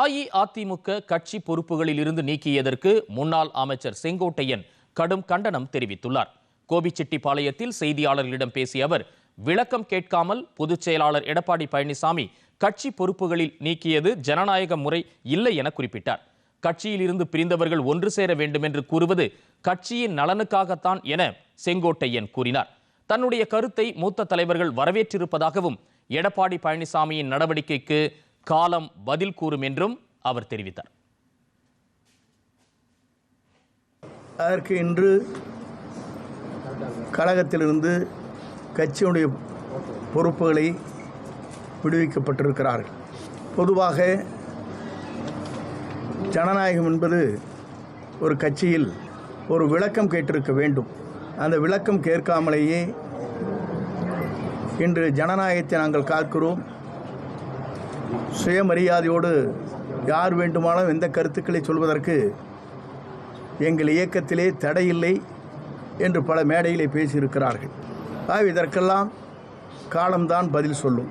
அஇஅதிமுக கட்சி பொறுப்புகளில் இருந்து நீக்கியதற்கு முன்னாள் அமைச்சர் செங்கோட்டையன் கடும் கண்டனம் தெரிவித்துள்ளார். கோபிச்செட்டிப்பாளையத்தில் செய்தியாளர்களிடம் பேசிய அவர் விளக்கம் கேட்காமல் பொதுச் செயலாளர் எடப்பாடி பழனிசாமி கட்சி பொறுப்புகளில் நீக்கியது ஜனநாயக முறை இல்லை என குறிப்பிட்டார். கட்சியில் இருந்து பிரிந்தவர்கள் ஒன்று சேர வேண்டும் என்று கூறுவது கட்சியின் நலனுக்காகத்தான் என செங்கோட்டையன் கூறினார். தன்னுடைய கருத்தை மூத்த தலைவர்கள் வரவேற்றிருப்பதாகவும் எடப்பாடி பழனிசாமியின் நடவடிக்கைக்கு காலம் பதில் கூறும் என்றும் அவர் தெரிவித்தார். அதற்கு இன்று கழகத்திலிருந்து கட்சியினுடைய பொறுப்புகளை விடுவிக்கப்பட்டிருக்கிறார்கள். பொதுவாக ஜனநாயகம் என்பது ஒரு கட்சியில் ஒரு விளக்கம் கேட்டிருக்க வேண்டும். அந்த விளக்கம் கேட்காமலேயே இன்று ஜனநாயகத்தை நாங்கள் காக்கிறோம். சுயமரியாதையோடு யார் வேண்டுமானாலும் எந்த கருத்துக்களை சொல்வதற்கு எங்கள் இயக்கத்திலே தடையில்லை என்று பல மேடையிலே பேசியிருக்கிறார்கள். ஆக இதற்கெல்லாம் காலம்தான் பதில் சொல்லும்.